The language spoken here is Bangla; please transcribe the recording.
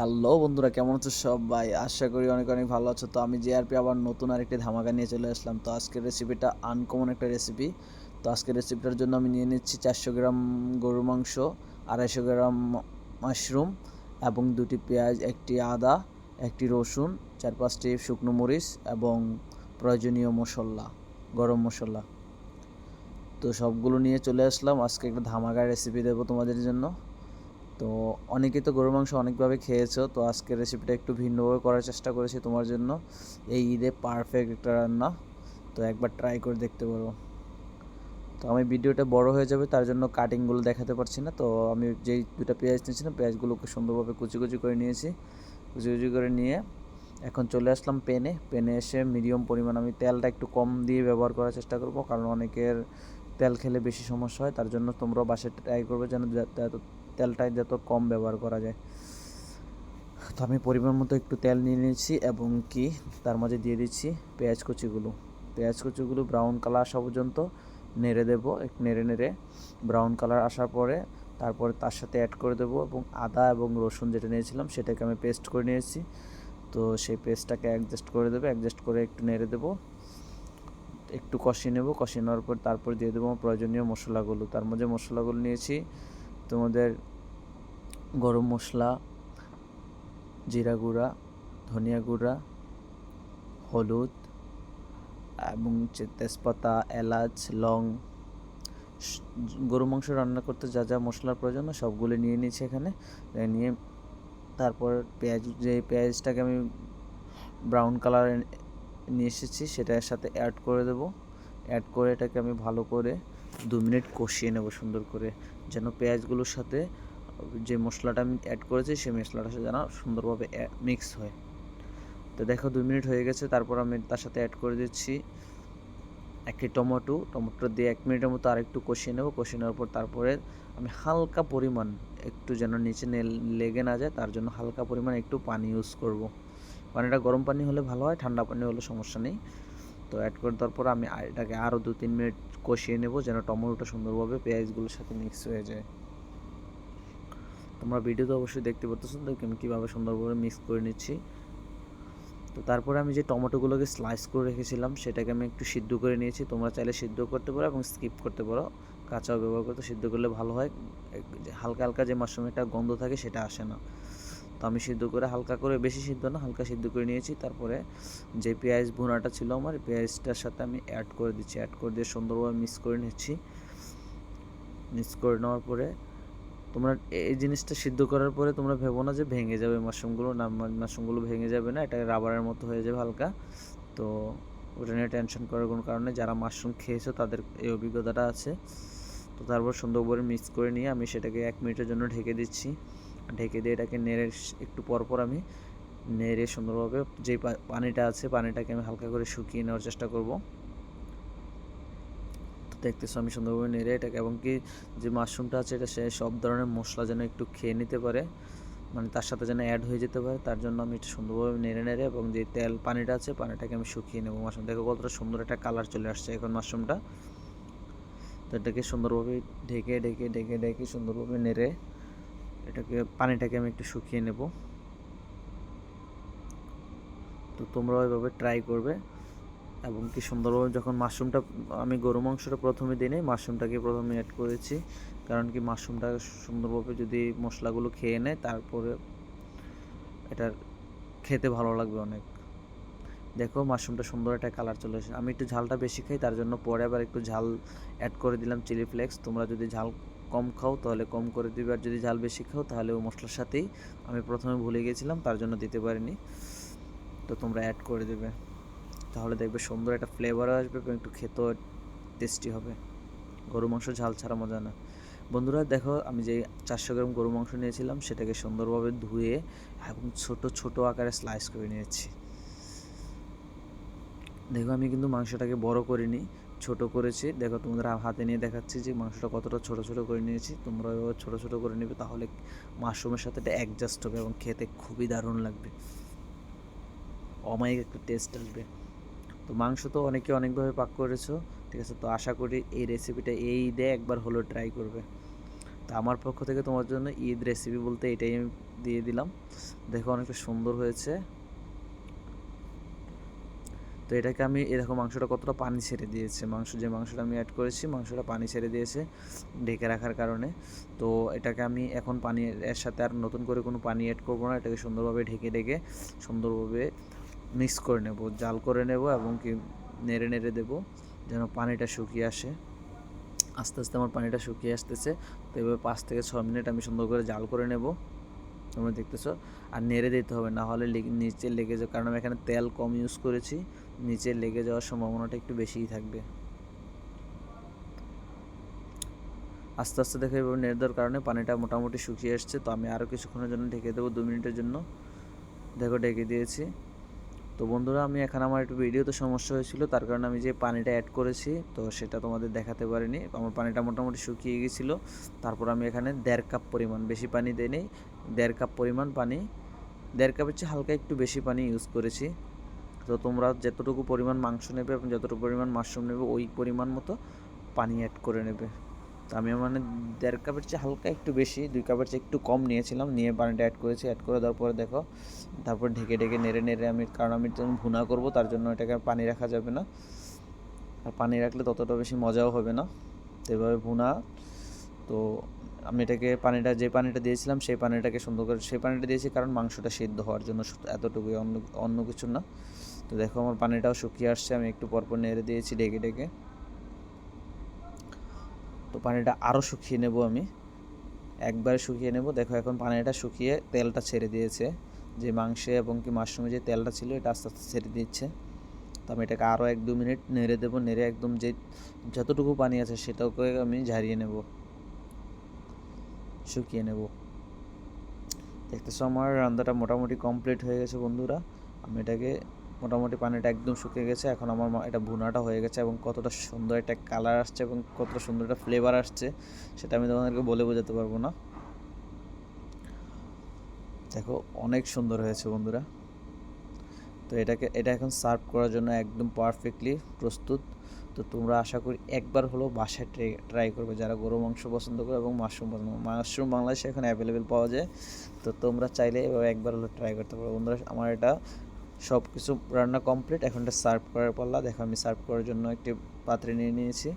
হ্যালো বন্ধুরা, কেমন আছো সবাই? আশা করি অনেক অনেক ভালো আছো। তো আমি জেআরপি আবার নতুন আরেকটি ধামাকা নিয়ে চলে আসলাম। তো আজকের রেসিপিটা আনকমন একটা রেসিপি তো আজকের রেসিপিটার জন্য আমি নিয়ে নিচ্ছি চারশো গ্রাম গরুর মাংস, আড়াইশো গ্রাম মাশরুম এবং দুটি পেঁয়াজ, একটি আদা, একটি রসুন, চার পাঁচটি শুকনো মরিচ এবং প্রয়োজনীয় মশলা, গরম মশলা। তো সবগুলো নিয়ে চলে আসলাম। আজকে একটা ধামাকা রেসিপি দেবো তোমাদের জন্য। তো অনেকেই তো গরুর মাংস অনেকভাবে খেয়েছো, তো আজকে রেসিপিটা একটু ভিন্নভাবে করার চেষ্টা করেছি তোমার জন্য। এই ঈদে পারফেক্ট একটা রান্না, তো একবার ট্রাই করে দেখতে পারো। তো আমি ভিডিওটা বড় হয়ে যাবে, তার জন্য কাটিংগুলো দেখাতে পারছি না, তো আমি যেই দুটো পেঁয়াজ নিয়েছিলাম, পেঁয়াজগুলোকে সুন্দরভাবে কুচি কুচি করে নিয়েছি। কুচি কুচি করে নিয়ে এখন চলে আসলাম পেনে। পেনে এসে মিডিয়াম পরিমাণ আমি তেলটা একটু কম দিয়ে ব্যবহার করার চেষ্টা করব, কারণ অনেকের তেল খেলে বেশি সমস্যা হয়, তার জন্য তোমরা বাসায় ট্রাই করবে যেন তেলটা যত কম ব্যবহার করা যায়। তো আমি পরিমাণ মতো একটু তেল নিয়ে নিয়েছি এবং কি, তার মাঝে দিয়ে দিচ্ছি পেঁয়াজ কুচিগুলো। পেঁয়াজ কুচিগুলো ব্রাউন কালার আসা পর্যন্ত নেড়ে দেব একটু নেড়ে নেড়ে ব্রাউন কালার আসার পরে তারপরে তার সাথে অ্যাড করে দেবো এবং আদা এবং রসুন যেটা নিয়েছিলাম সেটাকে আমি পেস্ট করে নিয়েছি। তো সেই পেস্টটাকে অ্যাডজাস্ট করে দেবো অ্যাডজাস্ট করে একটু নেড়ে দেবো। একটু কষিয়ে নেব। কষিয়ে নেওয়ার পর তারপর দিয়ে দেবো প্রয়োজনীয় মশলাগুলো। তার মধ্যে মশলাগুলো নিয়েছি তোমাদের গরম মশলা, জিরা গুঁড়া, ধনিয়া গুঁড়া, হলুদ, এবং তেজপাতা, এলাচ, লং গরু মাংস রান্না করতে যা যা মশলার প্রয়োজন সবগুলো নিয়ে নিয়েছি এখানে। নিয়ে তারপর পেঁয়াজ, যে পেঁয়াজটাকে আমি ব্রাউন কালার নিয়ে এসেছি সেটার সাথে অ্যাড করে দেবো। অ্যাড করে এটাকে আমি ভালো করে দু মিনিট কষিয়ে নেব সুন্দর করে, যেন পেঁয়াজগুলোর সাথে যে মশলাটা আমি অ্যাড করেছি, সেই মশলাটার সাথে যেন সুন্দরভাবে মিক্স হয়। তো দেখো দুই মিনিট হয়ে গেছে, তারপর আমি তার সাথে অ্যাড করে দিচ্ছি একটি টমেটো। টমেটো দিয়ে এক মিনিটের মতো আরেকটু কষিয়ে নেব, কষিয়ে নেওয়ার পর তারপরে আমি হালকা পরিমাণ একটু যেন নিচে লেগে না যায়, তার জন্য হালকা পরিমাণ একটু পানি ইউজ করব। পানিটা গরম পানি হলে ভালো হয়, ঠান্ডা পানি হলে সমস্যা নেই। তো অ্যাড করে দেওয়ার পর আমি এটাকে আরও দু তিন মিনিট কষিয়ে নেব যেন টমেটোটা সুন্দরভাবে পেঁয়াজগুলোর সাথে মিক্স হয়ে যায়। তোমরা ভিডিওতে অবশ্যই দেখতে পারতেছো, দেখো আমি কীভাবে সুন্দরভাবে মিক্স করে নিচ্ছি। তো তারপরে আমি যে টমেটোগুলোকে স্লাইস করে রেখেছিলাম, সেটাকে আমি একটু সিদ্ধ করে নিয়েছি। তোমরা চাইলে সিদ্ধ করতে পারো এবং স্কিপ করতে পারো। কাঁচাও ব্যবহার করতে, সিদ্ধ করলে ভালো হয়। হালকা হালকা যে মাশরুমের একটা গন্ধ থাকে, সেটা আসে না। তো আমি সিদ্ধ করে হালকা করে, বেশি সিদ্ধ না, হালকা সিদ্ধ করে নিয়েছি। তারপরে যে পেঁয়াজ ভুনাটা ছিল আমার পেঁয়াজটার সাথে আমি অ্যাড করে দিচ্ছি। অ্যাড করে দিয়ে সুন্দরভাবে মিক্স করে নিচ্ছি। মিক্স করে নেওয়ার পরে তোমরা এই জিনিসটা সিদ্ধ করার পরে তোমরা ভেবো না যে ভেঙে যাবে মাশরুমগুলো। না মাশরুমগুলো ভেঙে যাবে না এটা রাবারের মতো হয়ে যাবে হালকা। তো ওটা নিয়ে টেনশন করার কোনো কারণে যারা মাশরুম খেয়েছো তাদের এই অভিজ্ঞতাটা আছে। তো তারপর সুন্দরভাবে মিক্স করে নিয়ে আমি সেটাকে এক মিনিটের জন্য ঢেকে দিচ্ছি। ঢেকে দিয়ে এটাকে নেড়ে একটু পর পর আমি নেড়ে সুন্দরভাবে যে পানিটা আছে, পানিটাকে আমি হালকা করে শুকিয়ে নেওয়ার চেষ্টা করব। দেখতেছো আমি সুন্দরভাবে নেড়ে এটাকে, এবং কি যে মাশরুমটা আছে এটা সে সব ধরনের মশলা যেন একটু খেয়ে নিতে পারে মানে তার সাথে যেন অ্যাড হয়ে যেতে পারে, তার জন্য আমি এটা সুন্দরভাবে নেড়ে নেড়ে এবং যে তেল পানিটা আছে পানিটাকে আমি শুকিয়ে নেব। মাশরুম দেখো কতটা সুন্দর একটা কালার চলে আসছে এখন মাশরুমটা। তো এটাকে সুন্দরভাবে ঢেকে ঢেকে ঢেকে ঢেকে সুন্দরভাবে নেড়ে এটাকে, পানিটাকে আমি একটু শুকিয়ে নেব। তো তোমরাও এভাবে ট্রাই করবে। এবং কি সুন্দরভাবে যখন মাশরুমটা, আমি গরু মাংসটা প্রথমে দিই নাই, মাশরুমটাকে প্রথমে অ্যাড করেছি। কারণ কি মাশরুমটা সুন্দরভাবে যদি মশলাগুলো খেয়ে নেয়, তারপরে এটা খেতে ভালো লাগবে অনেক। দেখো মাশরুমটা সুন্দর একটা কালার চলে এসেছে। আমি একটু ঝালটা বেশি খাই, তার জন্য পরে আবার একটু ঝাল অ্যাড করে দিলাম চিলি ফ্লেক্স তোমরা যদি ঝাল কম খাও, তাহলে কম করে দিবে। আর যদি ঝাল বেশি খাও, তাহলে ওই মশলার সাথেই আমি প্রথমে ভুলে গেছিলাম, তার জন্য দিতে পারিনি। তো তোমরা অ্যাড করে দেবে। তাহলে দেখবে সুন্দর একটা ফ্লেভারও আসবে এবং একটু খেতেও টেস্টি হবে। গরু মাংস ঝাল ছাড়া মজা না। বন্ধুরা, দেখো, আমি যে চারশো গ্রাম গরু মাংস নিয়েছিলাম, সেটাকে সুন্দরভাবে ধুয়ে এবং ছোট ছোট আকারে স্লাইস করে নিয়েছি। দেখো, আমি কিন্তু মাংসটাকে বড় করিনি। ছোট করেছি। দেখো তোমাদের হাতে নিয়ে দেখাচ্ছি যে মাংসটা কতটা ছোট ছোট করে নিয়েছি। তোমরা এবার ছোট ছোট করে নেবে তাহলে মাশরুমের সাথে এটা অ্যাডজাস্ট হবে এবং খেতে খুবই দারুণ লাগবে। অমায়িক একটা টেস্ট আসবে। তো মাংস তো অনেকে অনেকভাবে পাক করেছ, ঠিক আছে? তো আশা করি এই রেসিপিটা এই ঈদে একবার হলো ট্রাই করবে। তো আমার পক্ষ থেকে তোমার জন্য ঈদ রেসিপি বলতে এটাই আমি দিয়ে দিলাম। দেখো অনেকটা সুন্দর হয়েছে। তো এটাকে আমি এরকম মাংসটা কতটা পানি ছেড়ে দিয়েছে? মাংস, যে মাংসটা আমি অ্যাড করেছি, মাংসটা পানি ছেড়ে দিয়েছে ঢেকে রাখার কারণে। তো এটাকে আমি এখন পানি, এর সাথে আর নতুন করে কোনো পানি অ্যাড করব না, এটাকে সুন্দরভাবে ঢেকে ঢেকে সুন্দরভাবে মিক্স করে নেব, জাল করে নেব এবং কি নেড়ে নেড়ে দেবো যেন পানিটা শুকিয়ে আসে। আস্তে আস্তে আমার পানিটা শুকিয়ে আসতেছে। তো এভাবে পাঁচ থেকে ছ মিনিট আমি সুন্দর করে জাল করে নেব। তোমরা দেখতেছো। আর নেড়ে দিতে হবে, না হলে নিচে লেগে যাবে কারণ আমি এখানে তেল কম ইউজ করেছি, নিচে লেগে যাওয়ার সম্ভাবনাটা একটু বেশিই থাকবে। আস্তে আস্তে দেখো, এভাবে নেড়ে দেওয়ার কারণে পানিটা মোটামুটি শুকিয়ে এসছে তো আমি আরও কিছুক্ষণের জন্য ঢেকে দেবো, দু মিনিটের জন্য। দেখো, ঢেকে দিয়েছি। তো বন্ধুরা, আমি এখানে আমার একটু ভিডিওতে সমস্যা হয়েছিল, তার কারণে আমি যে পানিটা অ্যাড করেছি, তো সেটা তোমাদের দেখাতে পারিনি। আমার পানিটা মোটামুটি শুকিয়ে গেছিল। তারপর আমি এখানে দেড় কাপ পরিমাণ, বেশি পানি দিই নেই, দেড় কাপ পরিমাণ পানি, দেড় কাপের চেয়ে হালকা একটু বেশি পানি ইউজ করেছি। তো তোমরা যতটুকু পরিমাণ মাংস নেবে এবং যতটুকু পরিমাণ মাশরুম নেবে, ওই পরিমাণ মতো পানি অ্যাড করে নেবে। তো আমি মানে দেড় কাপের চেয়ে হালকা একটু বেশি, দুই কাপের চেয়ে একটু কম নিয়েছিলাম, নিয়ে পানিটা অ্যাড করেছি অ্যাড করে দেওয়ার পরে দেখো, তারপর ঢেকে ঢেকে নেড়ে নেড়ে আমি, কারণ আমি যখন ভুনা করব, তার জন্য এটাকে পানি রাখা যাবে না। আর পানি রাখলে ততটা বেশি মজাও হবে না। তো এভাবে ভুনা, তো আমি এটাকে পানিটা, যে পানিটা দিয়েছিলাম, সেই পানিটাকে সুন্দর করে, সেই পানিটা দিয়েছি কারণ মাংসটা সিদ্ধ হওয়ার জন্য এতটুকুই অন্য অন্য কিছু না। তো দেখো আমার পানিটাও শুকিয়ে আসছে, আমি একটু পরপর নেড়ে দিয়েছি ডেকে ডেকে তো পানিটা আরও শুকিয়ে নেব আমি। একবারে শুকিয়ে নেব। দেখো, এখন পানিটা শুকিয়ে তেলটা ছেড়ে দিয়েছে। যে মাংসে এবং কি মাশরুমে যে তেলটা ছিল, এটা আস্তে আস্তে ছেড়ে দিচ্ছে। তো আমি এটাকে আরও এক দু মিনিট নেড়ে দেবো। নেড়ে একদম যে যতটুকু পানি আছে, সেটাকে আমি ঝারিয়ে নেব। শুকিয়ে নেব। দেখতেছো, আমার রান্নাটা মোটামুটি কমপ্লিট হয়ে গেছে বন্ধুরা। আমি এটাকে মোটামুটি পানিটা একদম শুকিয়ে গেছে। এখন আমার এটা ভুনাটা হয়ে গেছে এবং কতটা সুন্দর একটা কালার আসছে এবং কতটা সুন্দর একটা ফ্লেভার আসছে, সেটা আমি তোমাদেরকে বলে বোঝাতে পারব না। দেখো, অনেক সুন্দর হয়েছে বন্ধুরা। তো এটাকে, এটা এখন সার্ভ করার জন্য একদম পারফেক্টলি প্রস্তুত। তো তোমরা আশা করি একবার হলো বাসায় ট্রাই ট্রাই করবে। যারা গরু মাংস পছন্দ করে এবং মাশরুম পছন্দ মাশরুম বাংলাদেশে এখন অ্যাভেলেবেল পাওয়া যায়। তো তোমরা চাইলে এভাবে একবার হলো ট্রাই করতে পারো। বন্ধুরা, আমার এটা সব কিছু রান্না কমপ্লিট এখন এটা সার্ভ করার পাল্লা। দেখো আমি সার্ভ করার জন্য একটি পাত্রে নিয়ে নিয়েছি।